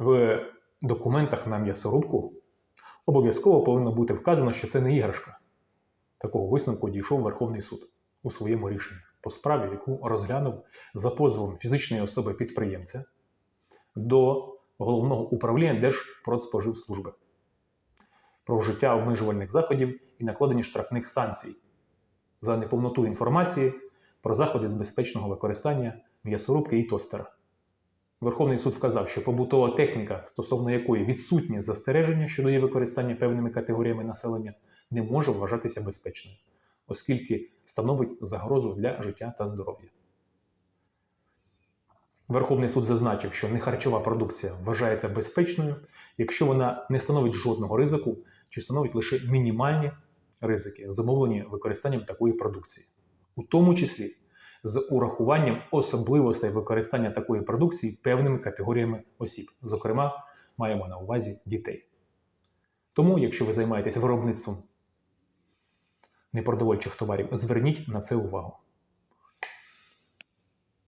В документах на м'ясорубку обов'язково повинно бути вказано, що це не іграшка. Такого висновку дійшов Верховний суд у своєму рішенні по справі, яку розглянув за позовом фізичної особи підприємця до головного управління Держпродспоживслужби про вжиття обмежувальних заходів і накладення штрафних санкцій за неповноту інформації про заходи з безпечного використання м'ясорубки і тостера. Верховний суд вказав, що побутова техніка, стосовно якої відсутнє застереження щодо її використання певними категоріями населення, не може вважатися безпечною, оскільки становить загрозу для життя та здоров'я. Верховний суд зазначив, що нехарчова продукція вважається безпечною, якщо вона не становить жодного ризику чи становить лише мінімальні ризики, зумовлені використанням такої продукції, у тому числі з урахуванням особливостей використання такої продукції певними категоріями осіб. Зокрема, маємо на увазі дітей. Тому, якщо ви займаєтесь виробництвом непродовольчих товарів, зверніть на це увагу.